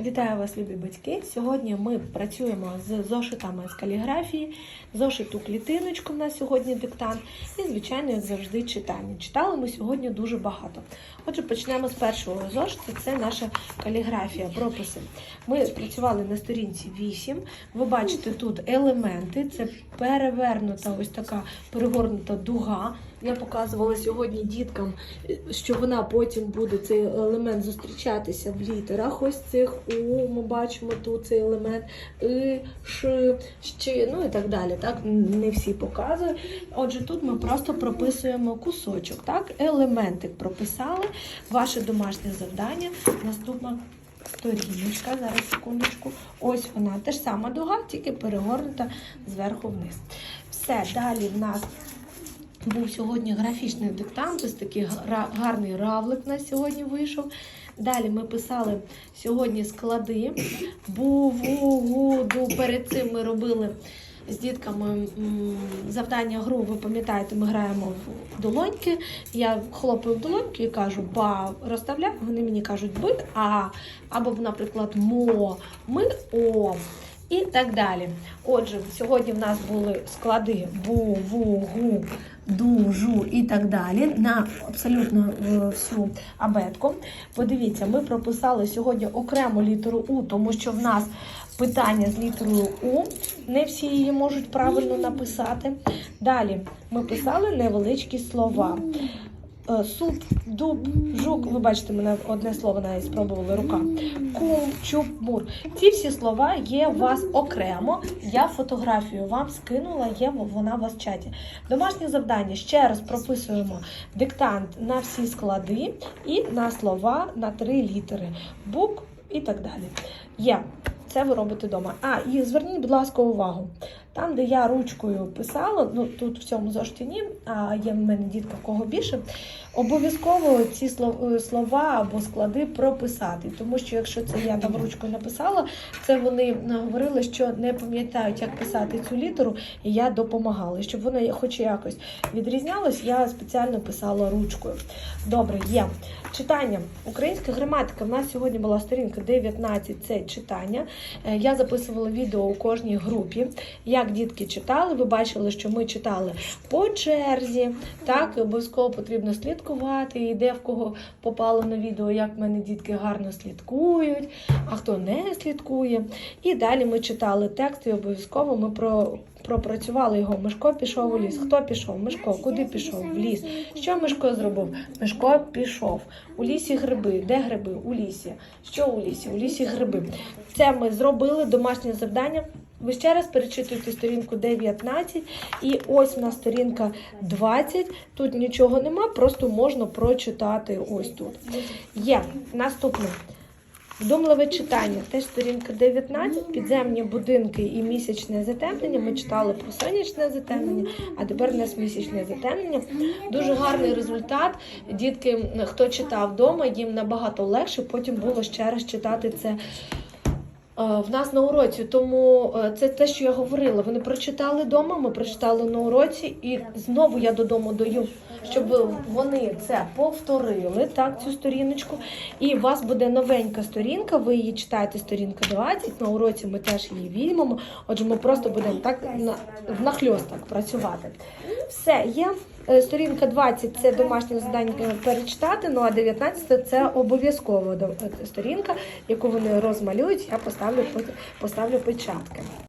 Вітаю вас, любі батьки! Сьогодні ми працюємо з зошитами з каліграфії, зошиту клітиночку в нас сьогодні диктант і, звичайно, як завжди, читання. Читали ми сьогодні дуже багато. Отже, почнемо з першого зошиту. Це наша каліграфія, прописи. Ми працювали на сторінці 8. Ви бачите тут елементи, це перевернута ось така перегорнута дуга. Я показувала сьогодні діткам, що вона потім буде цей елемент зустрічатися в літерах. Ось цих У, ми бачимо тут цей елемент И, Ш, Щ, ну і так далі. Так, не всі показую. Отже, тут ми просто прописуємо кусочок. Так, елементик прописали. Ваше домашнє завдання. Наступна сторіночка. Зараз секундочку. Ось вона. Те ж сама дуга, тільки перегорнута зверху вниз. Все, далі в нас. Був сьогодні графічний диктант, ось такий гарний равлик у нас сьогодні вийшов. Далі ми писали сьогодні склади. Бу, ву, гу. Перед цим ми робили з дітками завдання гру. Ви пам'ятаєте, ми граємо в долоньки. Я хлопаю в долоньки і кажу ба, розставляю. Вони мені кажуть би, а або, наприклад, мо, ми о. І так далі. Отже, сьогодні в нас були склади бу, ву, гу, ду, жу і так далі на абсолютно е, всю абетку. Подивіться, ми прописали сьогодні окрему літеру У, тому що в нас питання з літерою У. Не всі її можуть правильно написати. Далі ми писали невеличкі слова. Е, Суп, дуб, жук. Ви бачите, мене одне слово навіть спробували рука. Кум, чуб, мур. Ці всі слова є у вас окремо. Я фотографію вам скинула, є вона у вас в чаті. Домашнє завдання ще раз прописуємо диктант на всі склади і на слова на три літери. Бук і так далі. Є. Це ви робите вдома. А, і зверніть, будь ласка, увагу. Там, де я ручкою писала, ну тут в цьому зошиті ні, а є в мене дітка в кого більше. Обов'язково ці е, слова або склади прописати, тому що якщо це я там ручкою написала, це вони е, говорили, що не пам'ятають, як писати цю літеру, і я допомагала. Щоб воно хоч якось відрізнялось, я спеціально писала ручкою. Добре, є читання. Українська граматика. В нас сьогодні була сторінка 19, це читання. Е, Я записувала відео у кожній групі, як дітки читали. Ви бачили, що ми читали по черзі. Так, і обов'язково потрібно слідкувати, і де в кого попало на відео, як в мене дітки гарно слідкують, а хто не слідкує. І далі ми читали текст, і обов'язково ми про. Пропрацювали його. Мишко пішов у ліс. Хто пішов? Мишко, куди пішов? В ліс. Що Мишко зробив? Мишко пішов. У лісі гриби. Де гриби? У лісі. Що у лісі? У лісі гриби. Це ми зробили домашнє завдання. Ви ще раз перечитуєте сторінку 19, і ось у нас сторінка 20. Тут нічого нема, просто можна прочитати ось тут. Є наступне. Вдумливе читання, теж сторінка 19, підземні будинки і місячне затемнення. Ми читали про сонячне затемнення, а тепер у нас місячне затемнення. Дуже гарний результат. Дітки, хто читав вдома, їм набагато легше. Потім було ще раз читати це. Е, В нас на уроці, тому е, це те, що я говорила. Вони прочитали вдома, ми прочитали на уроці, і знову я додому даю, щоб вони це повторили, так, цю сторіночку. І у вас буде новенька сторінка, ви її читаєте, сторінка 20, на уроці ми теж її візьмемо. Отже, ми просто будемо так на, внахльост так працювати. Все, є. Е, Сторінка 20 це домашнє завдання е, перечитати, ну а 19 це обов'язково е, сторінка, яку вони розмалюють, я поставлю, поставлю печатки.